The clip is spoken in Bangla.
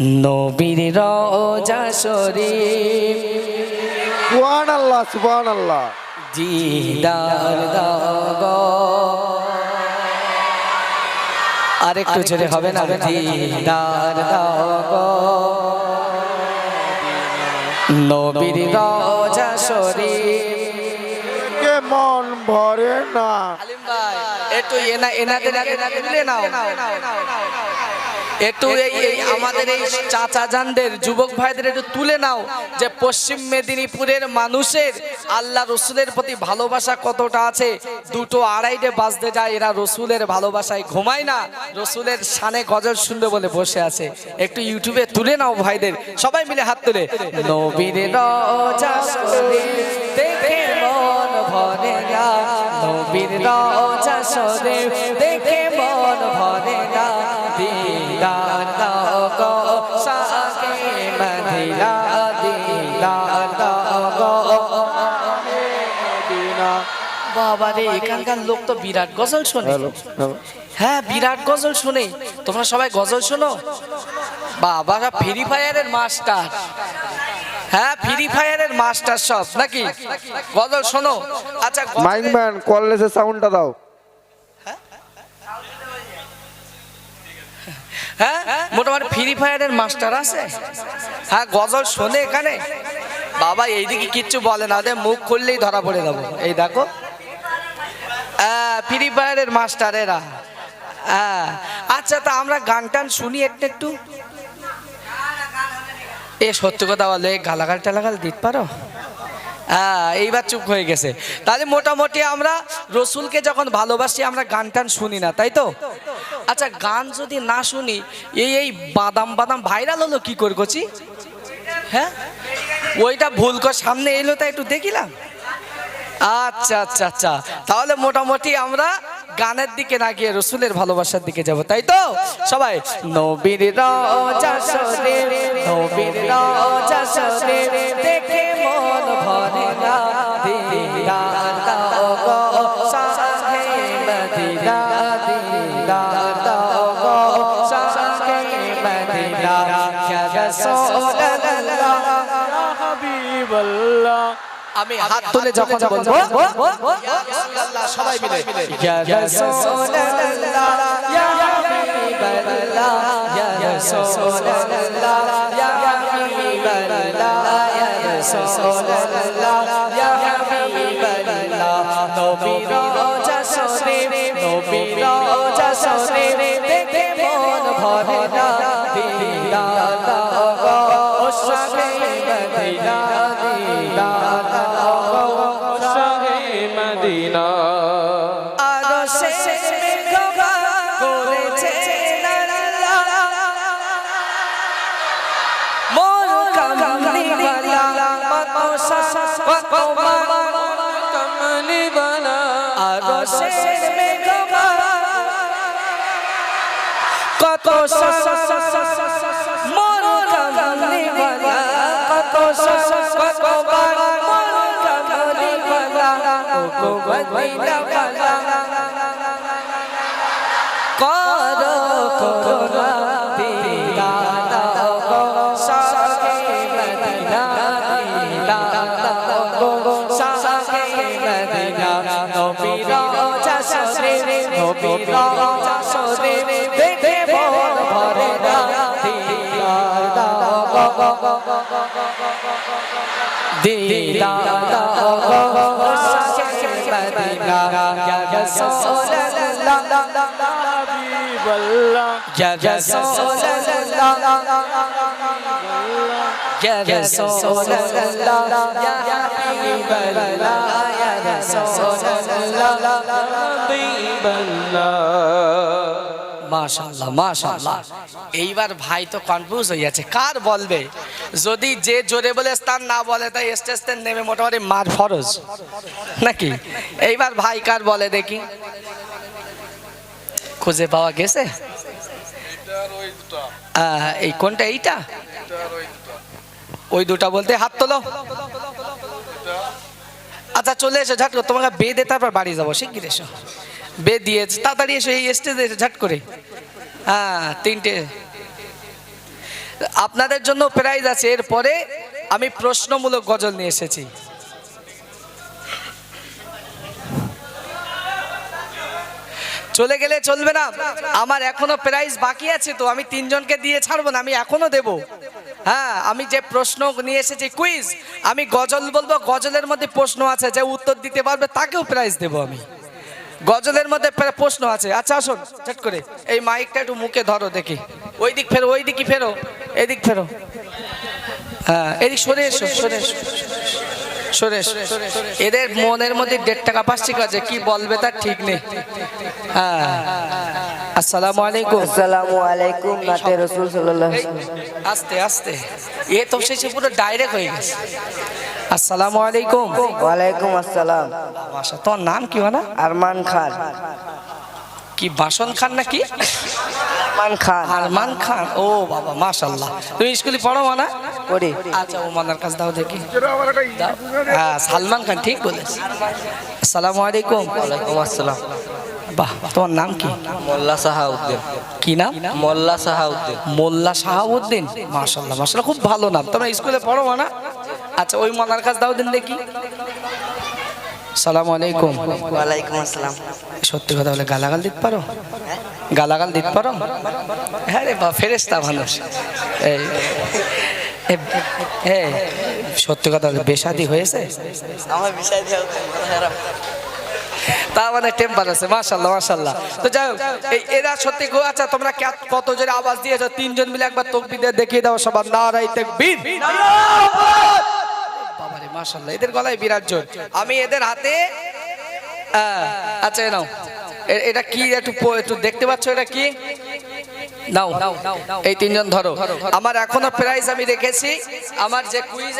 নবীর রোজা শরীফ। সুবহান আল্লাহ সুবহান আল্লাহ দিদার দাগ আরেকটু জোরে হবে না? দিদার দাগ। নবীর রোজা শরীফ। কে মন ভরে না। আলিম ভাই একটু এনা এনাদের নাও। একটু এই আমাদের এই চাচা জানদের যুবক ভাইদের একটু তুলে নাও যে পশ্চিম মেদিনীপুরের মানুষের আল্লাহ রসুলের প্রতি ভালোবাসা কতটা আছে? দুটো আড়াইটে বাজতে যায়, এরা রসুলের ভালোবাসায় ঘুমায় না। রসুলের শানে গজল শুনবে বলে বসে আছে। একটু ইউটিউবে তুলে নাও ভাইদের। সবাই মিলে হাত তুলে। নবীর দেখে মন ভরে না। দিদার দাও গো সাকে মদিনা দিদার দাও গো মদিনা বাবা রে এখানকার লোক তো বিরাট গজল শোনে। হ্যাঁ বিরাট গজল শোনে। তোমরা সবাই গজল শোনো? বাবা ফ্রি ফায়ারের মাস্টার হ্যাঁ ফ্রি ফায়ারের মাস্টার সব নাকি? গজল শোনো। আচ্ছা মাইক ম্যান কললেসের সাউন্ডটা দাও। হ্যাঁ মোটামুটি ফ্রি ফায়ারের মাস্টার আছে। হ্যাঁ গজল শোনে এখানে। বাবা, এইদিকে কিচ্ছু বলে না ওদের মুখ খুললেই ধরা পড়ে যাব। এই দেখো। ফ্রি ফায়ারের মাস্টার এরা। হ্যাঁ আচ্ছা তা আমরা গান টান শুনি একটু একটু? এ, সত্যি কথা বলে, গালাগাল টালাগাল দিতে পারো? হ্যাঁ এইবার চুপ হয়ে গেছে। তাহলে মোটামুটি আমরা রসুলকে যখন ভালোবাসি, আমরা গান টান শুনি না, তাই তো? আচ্ছা গান যদি না শুনি, এই এই বাদাম বাদাম ভাইরাল হলো কি করে গছি হ্যাঁ? ওইটা ভুল কর, সামনে এলো তা একটু দেখিলাম। আচ্ছা আচ্ছা আচ্ছা। তাহলে মোটামুটি আমরা গানের দিকে না গিয়ে রসুলের ভালোবাসার দিকে যাব, তাই তো? সবাই, নবীর দেখে মন ভরে মদিনা, দিদার আমি হাত তুলে যখন বলব সবাই মিলে ইয়া রাসূলুল্লাহ ইয়া হাবিবাল্লাহ ইয়া রাসূলুল্লাহ ইয়া হাবিবাল্লাহ ইয়া রাসূলুল্লাহ ইয়া হাবিবাল্লাহ নবীর রোজা শরীফ নবীর রোজা শরীফ দেখে মন ভরে। কত কত দাও গো এইবার ভাই তো কনফিউজ হয়ে যাচ্ছে। কার বলবে? যদি যে জোরে বলে স্থান না বলে, তাই স্টেজ নেমে মোটামুটি মার ফরজ। নাকি? এইবার ভাই কার বলে দেখি। খুঁজে পাওয়া গেছে? এই কোনটা, এইটা? ওই দুটা বলতে হাত তোলো। আচ্ছা চলে এসো ঝাট তোমাকে বেঁধে তারপর বাড়ি যাব। শিগগির এসো। বে দিয়েছে তাড়াতাড়ি এসো এই স্টেজে এসো, ঝাট করে। হ্যাঁ তিনটে। আপনাদের জন্য প্রাইজ আছে, এরপরে আমি প্রশ্নমূলক গজল নিয়ে এসেছি। চলে গেলে চলবে না, আমার এখনও প্রাইজ বাকি আছে তো আমি তিনজনকে দিয়ে ছাড়বো না, আমি এখনও দেব। হ্যাঁ আমি যে প্রশ্ন নিয়ে এসেছি কুইজ আমি গজল বলব, গজলের মধ্যে প্রশ্ন আছে, যে উত্তর দিতে পারবে তাকেও প্রাইজ দেব আমি। গজলের মধ্যে প্রশ্ন আছে। আচ্ছা আসুন চট করে। এই মাইকটা একটু মুখে ধরো দেখি। ওই দিক ফেরো ওই দিকই ফেরো এদিক ফেরো। হ্যাঁ এদিক সরে এসো সরে এসো। সরে এদের মনের মধ্যে দেড় টাকা পাচ্ছি কাজে কি বলবে তার ঠিক নেই। হ্যাঁ আসসালামু আলাইকুম। আসসালামু আলাইকুম নাতে রসুল সাল্লাল্লাহু এই, আস্তে আস্তে। এ তো শেষে পুরো ডাইরেক্ট হয়ে গেছে। আসসালামু আলাইকুম। ওয়ালাইকুম আসসালাম। মাশা তোর নাম কি না আরমান খান। কি বাসন খান নাকি? আরমান খান। আরমান খান। ও বাবা মাশাল্লাহ তুমি স্কুলে পড়ো মানা? পড়ি। আচ্ছা ও মানার কাছে দাও দেখি। হ্যাঁ সালমান খান ঠিক বলেছে। আসসালামু আলাইকুম। ওয়ালাইকুম আসসালাম। বাহ তোমার নাম কি? মোল্লা সাহাউদ্দিন। কি নাম? মোল্লা সাহাউদ্দিন। মোল্লা শাহাবুদ্দিন মাশাল্লাহ মাশাল্লাহ খুব ভালো নাম। তোমরা স্কুলে পড়ো না আচ্ছা ওই মনার কাছে দাও দিন দেখি। সালাম আলাইকুম। ওয়ালাইকুম আসসালাম। সত্যি কথা বলে গালাগাল দিতে পারো? গালাগাল দিতে পারো? হ্যাঁ রে বা ফেরেস্তা মানুষ। এই এ সত্যি কথা বলে বেশাদি হয়েছে? আমার বিষয় দিয়ে তা মানে টেম্পার আছে মাশাল্লাহ মাশাল্লাহ তো যাই হোক এই এরা সত্যি গো আচ্ছা তোমরা কত জোরে আওয়াজ দিয়েছ? তিনজন মিলে একবার তকবিদের দেখিয়ে দাও সবার নারাই তাকবীর। মাশাল্লাহ এদের গলায় বিরাট জোর। আমি এদের হাতে আচ্ছা নাও। এটা কি, একটু একটু দেখতে পাচ্ছ এটা কি? নাও এই তিনজন ধরো। আমার এখনও প্রাইজ আমি রেখেছি আমার যে কুইজ